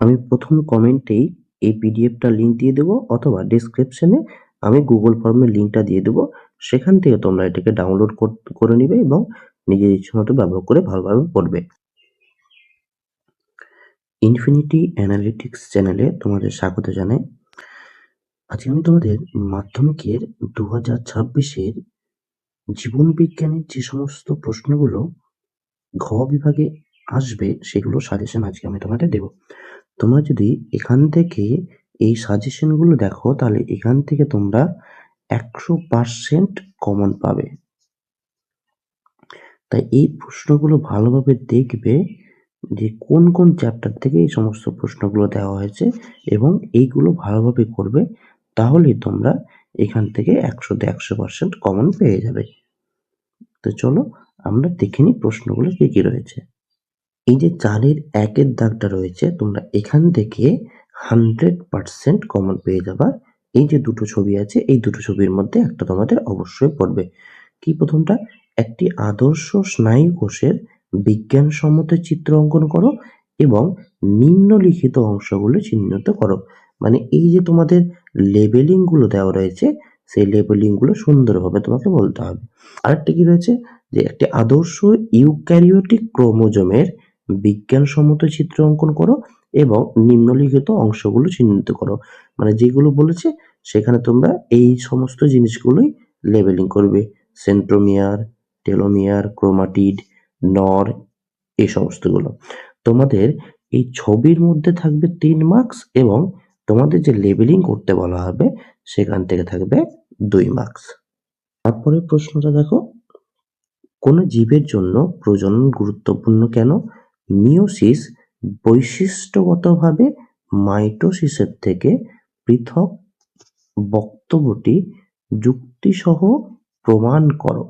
আমি প্রথম কমেন্টেই এই পিডিএফটা লিঙ্ক দিয়ে দেবো অথবা ডেসক্রিপশনে আমি গুগল ফর্মের লিঙ্কটা দিয়ে দেবো। সেখান থেকে তোমরা এটাকে ডাউনলোড করে নিবে এবং নিজের ইচ্ছে মতো ব্যবহার করে ভালোভাবে পড়বে। ইনফিনিটি অ্যানালিটিক্স চ্যানেলে তোমাদের স্বাগত জানাই। আজকে আমি তোমাদের মাধ্যমিকের দু হাজার ছাব্বিশের জীবন বিজ্ঞানের যে সমস্ত প্রশ্নগুলো ঘ বিভাগে আসবে, সেগুলো সাজেশন আজকে আমি তোমাদের দেব। তোমরা যদি এখান থেকে এই সাজেশনগুলো দেখো, তাহলে এখান থেকে তোমরা একশো পার্সেন্ট কমন পাবে। তাই এই প্রশ্নগুলো ভালোভাবে দেখবে যে কোন কোন চ্যাপ্টার থেকে এই সমস্ত প্রশ্নগুলো দেওয়া হয়েছে এবং এইগুলো ভালোভাবে করবে, তাহলেই তোমরা এখান থেকে একশোতে একশো পার্সেন্ট কমন পেয়ে যাবে। তো চলো আমরা দেখে নিই প্রশ্নগুলো কী কি রয়েছে। এই যে চারের একের দাগটা রয়েছে, তোমরা এখান থেকে হান্ড্রেড পার্সেন্ট কমন পেয়ে যাবা। এই যে দুটো ছবি আছে, এই দুটো ছবির মধ্যে একটা তোমাদের অবশ্যই পড়বে। কি প্রথমটা? একটি আদর্শ স্নায়ু কোষের বিজ্ঞানসম্মত চিত্র অঙ্কন করো এবং নিম্নলিখিত অংশগুলো চিহ্নিত করো। মানে এই যে তোমাদের লেবেলিংগুলো দেওয়া রয়েছে, সেই লেবেলিংগুলো সুন্দরভাবে তোমাকে বলতে হবে। আরেকটা কি রয়েছে? যে একটি আদর্শ ইউক্যারিওটিক ক্রোমোজোমের বিজ্ঞানসম্মত চিত্র অঙ্কন করো এবং নিম্নলিখিত অংশগুলো চিহ্নিত করো। মানে যেগুলো বলেছে, সেখানে তোমরা এই সমস্ত জিনিসগুলোই লেবেলিং করবে। সেন্ট্রোমিয়ার, টেলোমিয়ার, ক্রোমাটিড, নর এই সমস্তগুলো। তোমাদের এই ছবির মধ্যে থাকবে তিন মার্কস এবং তোমাদের যে লেবেলিং করতে বলা হবে, সেখান থেকে থাকবে দুই মার্কস। তারপরে প্রশ্নটা দেখো, কোনো জীবের জন্য প্রজনন গুরুত্বপূর্ণ কেন? মিওসিস বৈশিষ্ট্যগতভাবে মাইটোসিসের থেকে পৃথক বক্তব্যটি যুক্তিসহ প্রমাণ করো।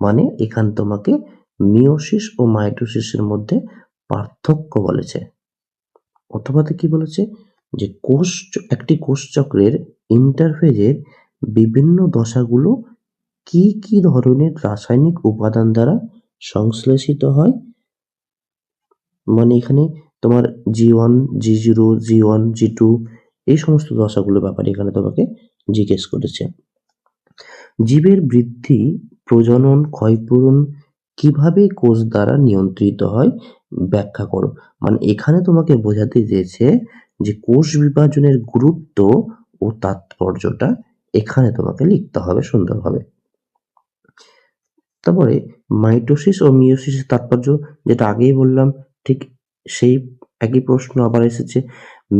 মানে এখান তোমাকে মিওসিস ও মাইটোসিসের মধ্যে পার্থক্য বলেছে। অথবাতে কি বলেছে? যে কোষ একটি কোষচক্রের ইন্টারফেজের বিভিন্ন দশাগুলো কি কি ধরনের রাসায়নিক উপাদান দ্বারা সংশ্লেষিত হয়? মানে এখানে তোমার G one G zero G one G two এই সমস্ত দশাগুলোর ব্যাপারে এখানে তোমাকে জিজ্ঞেস করেছে। জীবের বৃদ্ধি, প্রজনন, ক্ষয়পূরণ কীভাবে কোষ দ্বারা নিয়ন্ত্রিত হয় ব্যাখ্যা করো। মানে এখানে তোমাকে বোঝাতে চেয়েছে যে কোষ বিভাজনের গুরুত্ব ও তাৎপর্যটা এখানে তোমাকে লিখতে হবে সুন্দরভাবে। তারপরে মাইটোসিস ও মিওসিসের তাৎপর্য যেটা আগেই বললাম ঠিক সেই একই প্রশ্ন আবার এসেছে।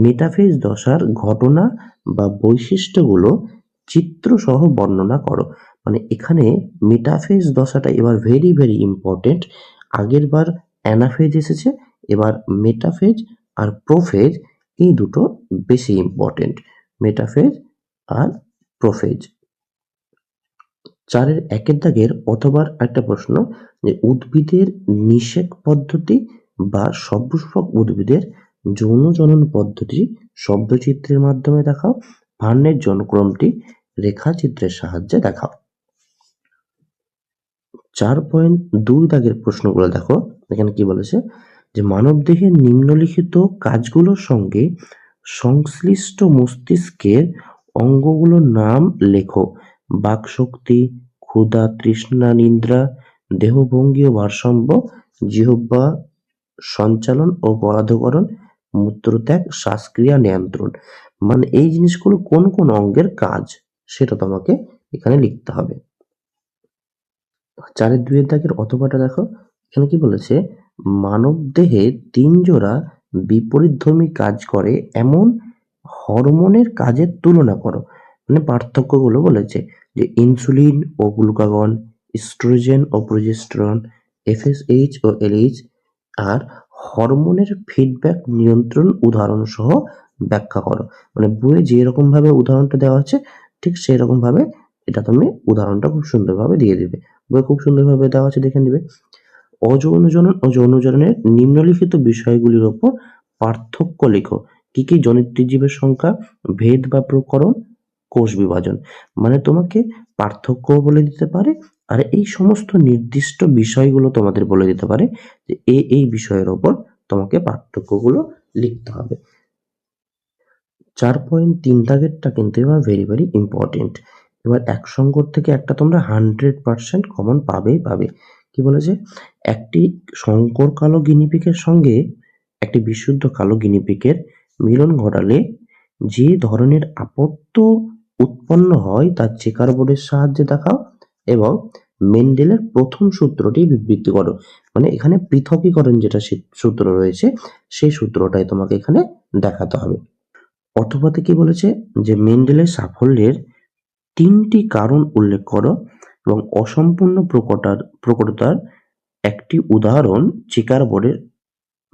মেটাফেজ দশার ঘটনা বা বৈশিষ্ট্যগুলো চিত্রসহ বর্ণনা করো। মানে এখানে মেটাফেজ দশাটা এবার ভেরি ভেরি ইম্পর্টেন্ট আগের বার অ্যানাফেজ এসেছে, এবার মেটাফেজ আর প্রোফেজ এই দুটো বেশি ইম্পর্টেন্ট মেটাফেজ আর প্রোফেজ। চারের একের দাগের অথবার একটা প্রশ্ন যে উদ্ভিদের নিষেক পদ্ধতি বা সপুষ্পক উদ্ভিদের যৌন জনন পদ্ধতি শব্দচিত্রের মাধ্যমে দেখাও ভার্নের জনক্রমটি রেখাচিত্রের সাহায্যে দেখাও। চার পয়েন্ট দুই দাগের প্রশ্নগুলো দেখো, এখানে কি বলেছে? যে মানবদেহের নিম্নলিখিত কাজগুলোর সঙ্গে সংশ্লিষ্ট মস্তিষ্কের অঙ্গগুলোর নাম লেখো। বাকশক্তি, ক্ষুধা, তৃষ্ণা, নিদ্রা, দেহভঙ্গি ও ভারসাম্য, জিহ্বা সঞ্চালন ও গলাধকরণ মূত্রত্যাগ, শ্বাসক্রিয়া নিয়ন্ত্রণ। মানে এই জিনিসগুলো কোন কোন অঙ্গের কাজ সেটা তোমাকে এখানে লিখতে হবে। চারের দুইয়ের দাগের অথবাটা দেখো। এখানে কি বলেছে? মানব দেহে তিন জোড়া বিপরীতধর্মী কাজ করে এমন হরমোনের কাজের তুলনা করো। মানে পার্থক্যগুলো বলেছে যে ইনসুলিন ও গ্লুকাগন স্ট্রোজেন ও প্রোজেস্টেরন, এফএসএইচ ও এলএইচ আর হরমোনের ফিডব্যাক নিয়ন্ত্রণ উদাহরণ সহ ব্যাখ্যা করো। মানে বইয়ে যে রকম ভাবে উদাহরণটা দেওয়া আছে ঠিক সেই রকম ভাবে এটা তুমি উদাহরণটা খুব সুন্দরভাবে দিয়ে দিবে। বই খুব সুন্দরভাবে দেওয়া আছে, দেখে নিবে। অযৌনজনন ও যৌনজননের নিম্নলিখিত বিষয়গুলির ওপর পার্থক্য লেখো। কি কি জনিত জীবের সংখ্যা, ভেদ বা প্রকরণ, কোষ বিভাজন। মানে তোমাকে পার্থক্য বলে দিতে পারে আর এই সমস্ত নির্দিষ্ট বিষয়গুলো তোমাদের বলে দিতে পারে যে এই এই বিষয়ের ওপর তোমাকে পার্থক্যগুলো লিখতে হবে। চার পয়েন্ট তিন দাগেরটা কিন্তু এবার ভেরি ভেরি ইম্পর্টেন্ট এবার এক সংকর থেকে একটা তোমরা হান্ড্রেড পার্সেন্ট কমন পাবেই পাবে। কি বলেছে? একটি শঙ্কর কালো গিনিপিকের সঙ্গে একটি বিশুদ্ধ কালো গিনিপিকের মিলন ঘটালে যে ধরনের আপত্য উৎপন্ন হয় তার চেকার বোর্ডের সাহায্যে দেখাও। এবং মেন্ডেলের প্রথম সূত্রটি বিবৃতি করো। মানে এখানে পৃথকীকরণ যেটা সূত্র রয়েছে, সেই সূত্রটাই তোমাকে এখানে দেখাতে হবে। অথবাতে কি বলেছে? যে মেন্ডেলের সাফল্যের তিনটি কারণ উল্লেখ করো এবং অসম্পূর্ণ প্রকটার, প্রকটতার একটি উদাহরণ চিকার বোর্ডের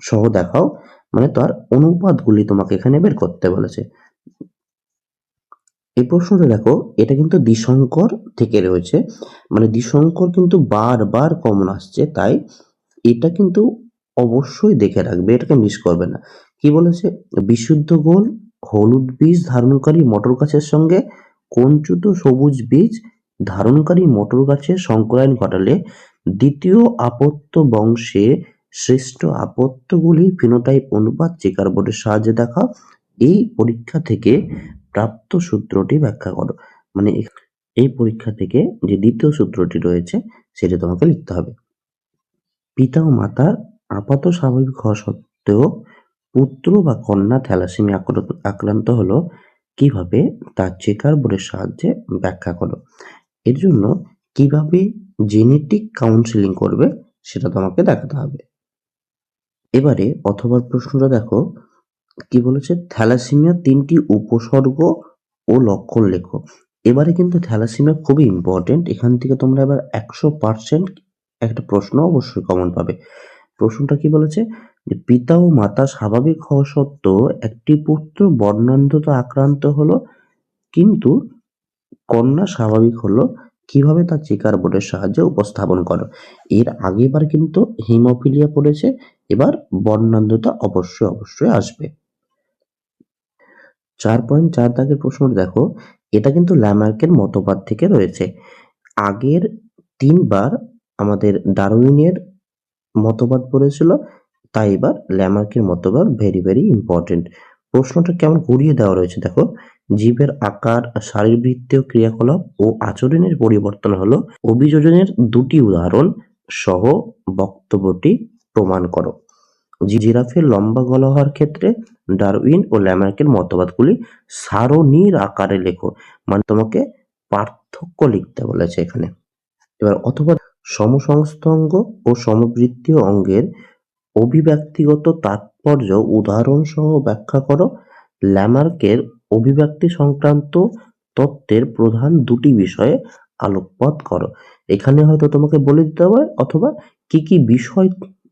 সহ দেখাও। মানে তার অনুপাতগুলি তোমাকে এখানে বের করতে বলেছে। এই প্রশ্নটা দেখো, এটা কিন্তু দ্বিশঙ্কর থেকে রয়েছে। মানে দ্বিশঙ্কর কিন্তু বারবার কমন আসছে, তাই এটা কিন্তু অবশ্যই দেখে রাখবে, এটাকে মিস করবে না। কি বলেছে? বিশুদ্ধ গোল, হলুদ বীজ ধারণকারী মটর গাছের সঙ্গে কঞ্চুত সবুজ বীজ ধারণকারী মটর গাছের সংকরায়ন ঘটালে দ্বিতীয় আপত্য বংশে শ্রেষ্ঠ আপত্যগুলির ফিনোটাইপ অনুপাত চেকার বোর্ডের সাহায্যে দেখা, এই পরীক্ষা থেকে প্রাপ্ত সূত্রটি ব্যাখ্যা করো। মানে এই পরীক্ষা থেকে যে দ্বিতীয় সূত্রটি রয়েছে, সেটা তোমাকে লিখতে হবে। পিতা ও মাতার আপাত স্বাভাবিক হওয়া সত্ত্বেও পুত্র বা কন্যা থ্যালাসেমিয়া আক্রান্ত- হলো কীভাবে তার চেকার বোর্ডের সাহায্যে ব্যাখ্যা করো। এর জন্য কীভাবে জেনেটিক কাউন্সিলিং করবে, সেটা তোমাকে দেখাতে হবে। এবারে অথবা প্রশ্নটা দেখো। কি বলেছে? থ্যালাসেমিয়া তিনটি উপসর্গ ও লক্ষণ লেখো। এবারে কিন্তু থ্যালাসেমিয়া খুবই ইম্পর্টেন্ট এখান থেকে তোমরা এবার একশো পার্সেন্ট একটা প্রশ্ন অবশ্যই কমন পাবে। প্রশ্নটা কি বলেছে? যে পিতা ও মাতা স্বাভাবিক হওয়া সত্ত্বেও একটি পুত্র বর্ণান্ধতা আক্রান্ত হলো, কিন্তু কন্যা স্বাভাবিক হলো, কীভাবে তার চেকার বোর্ডের সাহায্যে উপস্থাপন করো? এর আগেবার কিন্তু হিমোফিলিয়া পড়েছে, এবার বর্ণান্ধতা অবশ্যই অবশ্যই আসবে। চার পয়েন্ট চার দাগের প্রশ্নটা দেখো, এটা কিন্তু ল্যামার্কের মতবাদ থেকে রয়েছে। আগের তিনবার আমাদের ডারউইনের মতবাদ পড়েছিল, তাই এবার ল্যামার্কের মতবাদ ভেরি ভেরি ইম্পর্টেন্ট প্রশ্নটা কেমন ঘুরিয়ে দেওয়া রয়েছে দেখো, জীবের আকার, শারীরবৃত্তীয় ক্রিয়াকলাপ ও আচরণের পরিবর্তন হলো অভিযোজনের দুটি উদাহরণ সহ বক্তব্যটি প্রমাণ করো। জিরাফের লম্বা গলা হওয়ার ক্ষেত্রে ডারউইন ও ল্যামার্কের মতবাদগুলি সারণীর আকারে লেখো। মানে তোমাকে পার্থক্য লিখতে বলেছে এখানে। এবার অথবা সমসংস্থ অঙ্গ ও সমবৃত্তীয় অঙ্গের অভিব্যক্তিগত তাৎপর্য উদাহরণ সহ ব্যাখ্যা করো। ল্যামার্কের অভিব্যক্তি সংক্রান্ত তত্ত্বের প্রধান দুটি বিষয়ে আলোকপাত করো। এখানে হয়তো তোমাকে বলে দিতে পারে অথবা কি কি বিষয়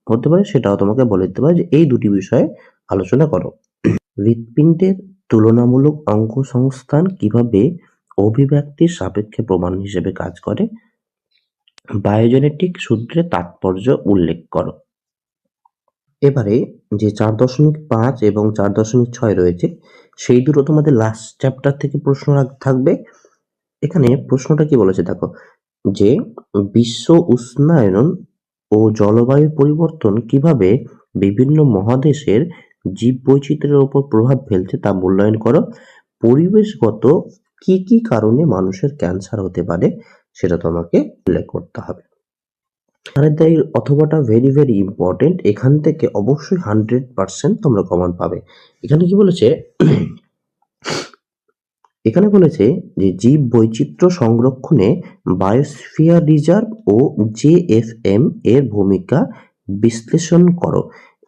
হতে পারে, সেটাও তোমাকে বলে দিতে পারে যে এই দুটি বিষয়ে আলোচনা করো। হৃৎপিণ্ডের তুলনামূলক অঙ্গ সংস্থান কীভাবে অভিব্যক্তির সাপেক্ষে প্রমাণ হিসেবে কাজ করে? বায়োজেনেটিক সূত্রে তাৎপর্য উল্লেখ করো। এবারে যে চার দশমিক পাঁচ এবং চার দশমিক ছয় রয়েছে, সেই দুটো তোমাদের লাস্ট চ্যাপ্টার থেকে প্রশ্ন থাকবে। এখানে প্রশ্নটা কি বলেছে দেখো, যে বিশ্ব উষ্ণায়ন ও জলবায়ু পরিবর্তন কীভাবে বিভিন্ন মহাদেশের জীব বৈচিত্র্যের উপর প্রভাব ফেলছে তা মূল্যায়ন করো। পরিবেশগত কি কি কারণে মানুষের ক্যান্সার হতে পারে সেটা তোমাকে উল্লেখ করতে হবে। অথবাটা ভেরি ভেরি ইম্পর্টেন্ট এখান থেকে অবশ্যই হান্ড্রেড পার্সেন্ট তোমরা কমন পাবে। এখানে কি বলেছে? এখানে বলেছে যে জীব বৈচিত্র্য সংরক্ষণে বায়োস্ফিয়ার রিজার্ভ ও জেএফএম এর ভূমিকা বিশ্লেষণ করো।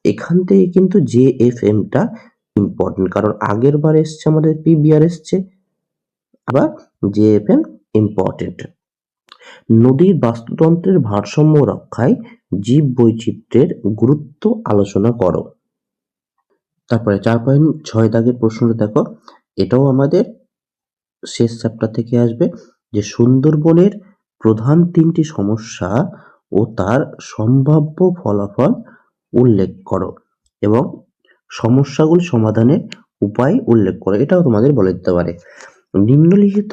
এখান থেকে কিন্তু জেএফএমটা ইম্পর্টেন্ট কারণ আগের বার এসছে আমাদের পিবিআর এসছে, আবার জেএফএম ইম্পর্টেন্ট নদীর বাস্তুতন্ত্রের ভারসাম্য রক্ষায় জীব বৈচিত্র্যের গুরুত্ব আলোচনা করো। তারপরে চার পয়েন্ট ছয় দাগের প্রশ্নটা দেখো, এটাও আমাদের শেষ চ্যাপ্টার থেকে আসবে যে সুন্দরবনের প্রধান তিনটি সমস্যা ও তার সম্ভাব্য ফলাফল উল্লেখ করো এবং সমস্যাগুলি সমাধানের উপায় উল্লেখ করো। এটাও তোমাদের বলে দিতে পারে। নিম্নলিখিত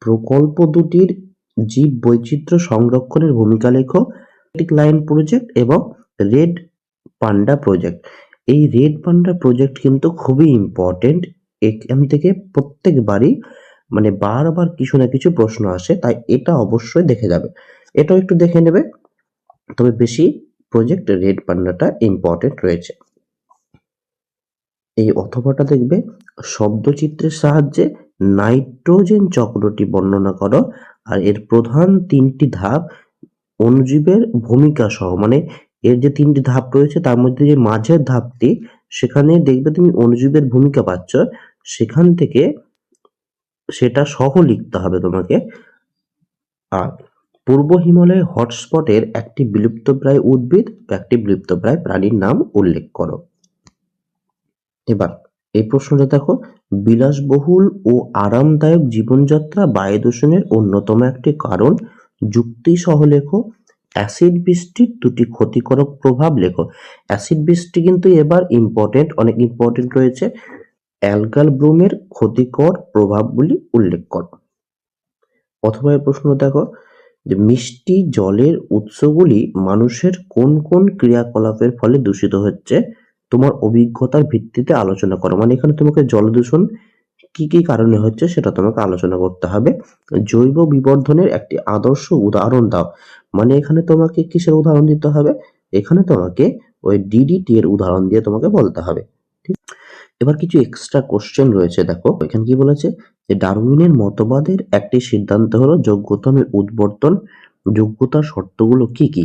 প্রকল্প দুটির জীব বৈচিত্র্য সংরক্ষণের ভূমিকা লেখো। লাইন প্রজেক্ট এবং রেড পান্ডা প্রজেক্ট এই রেড পান্ডা প্রজেক্ট কিন্তু খুবই ইম্পর্টেন্ট এখান থেকে প্রত্যেকবারই মানে বারবার কিছু না কিছু প্রশ্ন আসে, তাই এটা অবশ্যই দেখে যাবে। এটাও একটু দেখে নেবে। তবে বেশি প্রজেক্ট রেড পান্ডাটা ইম্পর্টেন্ট রয়েছে। এই অথবাটা দেখবে, শব্দচিত্রের সাহায্যে নাইট্রোজেন চক্রটি বর্ণনা করো, আর এর প্রধান তিনটি ধাপ অনুজীবের ভূমিকা সহ মানে এর যে তিনটি ধাপ রয়েছে, তার মধ্যে যে মাঝের ধাপটি, সেখানে দেখবে তুমি অনুজীবের ভূমিকা পাচ্ছ। সেখান থেকে সেটা সহ লিখতে হবে তোমাকে। আর পূর্ব হিমালয় হটস্পটের একটি বিলুপ্তপ্রায় উদ্ভিদ, একটি বিলুপ্তপ্রায় প্রাণীর নাম উল্লেখ করো। এবার এই প্রশ্নটা দেখো। বিলাসবহুল ও আরামদায়ক জীবনযাত্রা বায়ু দূষণের অন্যতম একটি কারণ। যুক্তি সহ লেখো, অ্যাসিড বৃষ্টির দুটি ক্ষতিকারক প্রভাব লেখো। অ্যাসিড বৃষ্টি কিন্তু এবার ইম্পর্টেন্ট অনেক ইম্পর্টেন্ট রয়েছে। অ্যালগাল ব্রোমের ক্ষতিকর প্রভাবগুলি উল্লেখ করো। এই প্রশ্ন দেখো যে মিষ্টি জলের উৎসগুলি মানুষের কোন কোন ক্রিয়াকলাপের ফলে দূষিত হচ্ছে? তোমার অভিজ্ঞতার ভিত্তিতে আলোচনা করো। মানে এখানে তোমাকে জল দূষণ কি কি কারণে হচ্ছে সেটা তোমাকে আলোচনা করতে হবে। জৈব বিবর্ধনের একটি আদর্শ উদাহরণ দাও। মানে এখানে তোমাকে কিসের উদাহরণ দিতে হবে? এখানে তোমাকে ওই ডিডিটি এর উদাহরণ দিয়ে তোমাকে বলতে হবে। ঠিক এবার কিছু এক্সট্রা কোশ্চেন রয়েছে, দেখো। এখানে কি বলেছে? যে ডারউইনের মতবাদের একটি সিদ্ধান্ত হলো যোগ্যতমের উদ্বর্তন। যোগ্যতার শর্তগুলো কি কি?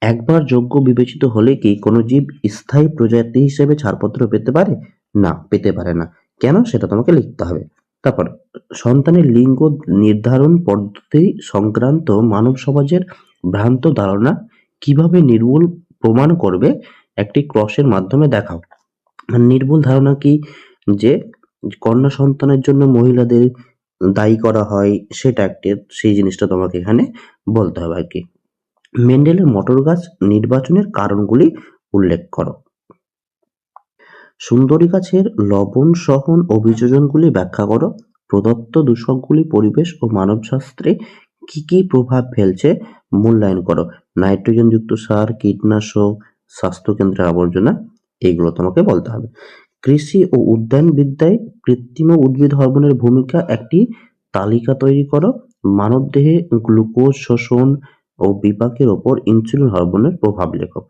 একবার যোগ্য বিবেচিত হলে কি কোনো জীব স্থায়ী প্রজাতি হিসেবে ছাড়পত্র পেতে পারে? না, পেতে পারে না। কেন? সেটা তোমাকে লিখতে হবে। তারপর, সন্তানের লিঙ্গ নির্ধারণ পদ্ধতি সংক্রান্ত মানব সমাজের ভ্রান্ত ধারণা কীভাবে নির্মূল প্রমাণ করবে? একটি ক্রসের মাধ্যমে দেখাও। মানে নির্ভুল ধারণা কি? যে কন্যা সন্তানের জন্য মহিলাদের দায়ী করা হয় সেটা একটি, সেই জিনিসটা তোমাকে এখানে বলতে হবে আর কি। মেন্ডেলের মটর গাছ নির্বাচনের কারণগুলি উল্লেখ করো। সুন্দরী গাছের লবণ সহন অভিযোজনগুলি ব্যাখ্যা করো। প্রদত্ত দূষকগুলি পরিবেশ ও মানব মানবশাস্ত্রে কি কি প্রভাব ফেলছে মূল্যায়ন করো। নাইট্রোজেনযুক্ত সার, কীটনাশক, স্বাস্থ্যকেন্দ্রের আবর্জনা এইগুলো তোমাকে বলতে হবে। কৃষি ও উদ্যানবিদ্যায় কৃত্রিম উদ্ভিদ হরমোনের ভূমিকা একটি তালিকা তৈরি করো। মানবদেহে গ্লুকোজ, শোষণ ও বিপাকের ওপর ইনসুলিন হরমোনের প্রভাব লেখো।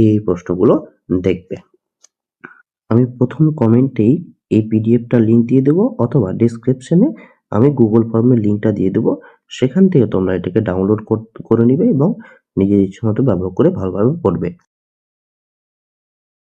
এই প্রশ্নগুলো দেখবে। আমি প্রথম কমেন্টেই এই পিডিএফটা লিঙ্ক দিয়ে দেবো অথবা ডিসক্রিপশনে আমি গুগল ফর্মের লিঙ্কটা দিয়ে দেবো। সেখান থেকে তোমরা এটাকে ডাউনলোড করে নিবে এবং নিজের ইচ্ছে মতো ব্যবহার করে ভালোভাবে পড়বে।